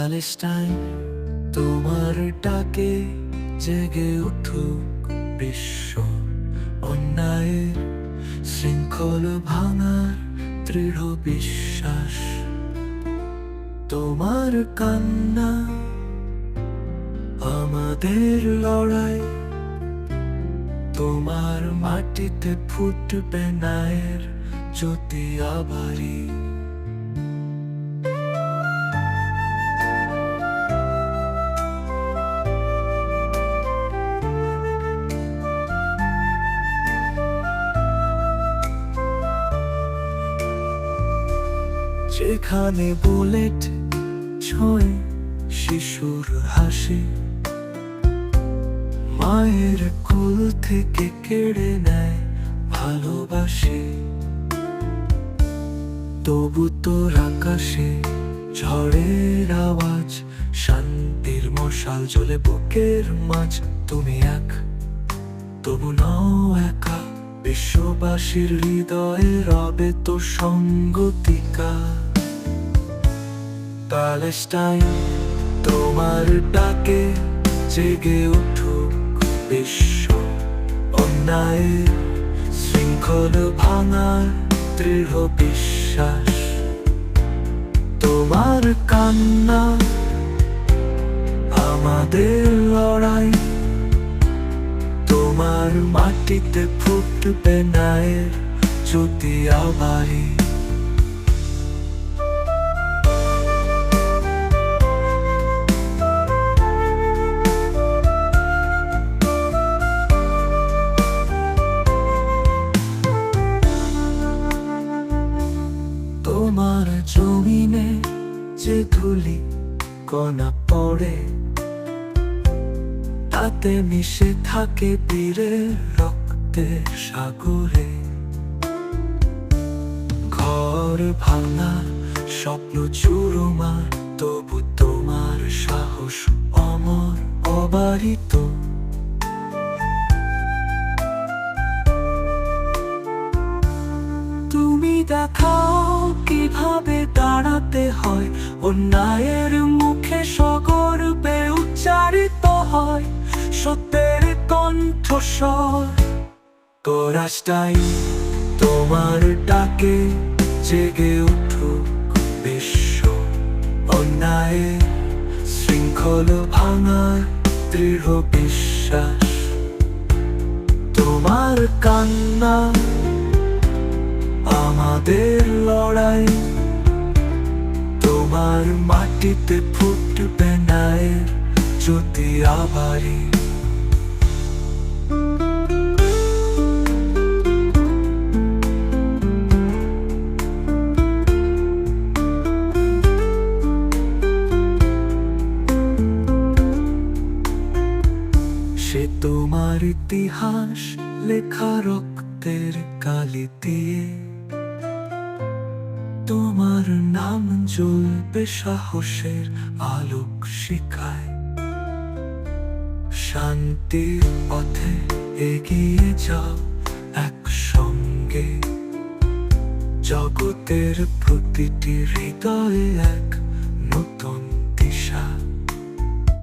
Palestine, তোমার ডাকে জেগে উঠুক বিশ্ব অন্যায়ের শৃঙ্খল ভাঙার দৃঢ় বিশ্বাস। তোমার কান্না, আমাদের লড়াই, তোমার মাটিতে ফুটবে নায়ের জ্যোতি আবারি যেখানে বুলেট ছোঁয় শিশুর হাসি, মায়ের কুল থেকে কেড়ে নেয় ভালোবাসে। তবু তোর আকাশে ঝড়ের আওয়াজ, শান্তির মশাল জ্বলে বুকের মাঝ, তুমি এক, তবু নও একা। বিশ্ববাসীর হৃদয়ে রবে তো সঙ্গতিকা। প্যালেস্টাইন, তোমার ডাকে জেগে উঠুক বিশ্ব। অন্যায়ের শৃঙ্খল ভাঙার দৃঢ় বিশ্বাস। তোমার কান্না, আমাদের লড়াই তোমার মাটিতে ফুটবে নায়ের জ্যোতি আবারি তোমার জমিনে যে ধুলি কণা পড়ে তাতে মিশে থাকে বীরের রক্তের সাগরে। ঘর ভাঙা, স্বপ্ন চুরমার তবু তোমার সাহস অমর, অবারিত। তুমি দেখাও কীভাবে দাঁড়াতে হয়, অন্যায়ের মুখে সগর্বে উচ্চারিত হয় সত্যের কণ্ঠস্বর। তোরাস্টাই তোমার ডাকে জেগে উঠুক বিশ্ব। অন্যায়ের শৃঙ্খল ভাঙার দৃঢ় বিশ্বাস। তোমার কান্না আমাদের লড়াই। তোমার মাটিতে ফুটবে নায়ের জ্যোতি আবারি সে তোমার ইতিহাস লেখা রক্তের কালি দিয়ে। তোমার নাম জ্বলবে সাহসের আলোক শিখায়। শান্তির পথে এগিয়ে যাও একসঙ্গে। জগতের প্রতিটি হৃদয়ে এক নতুন দিশা।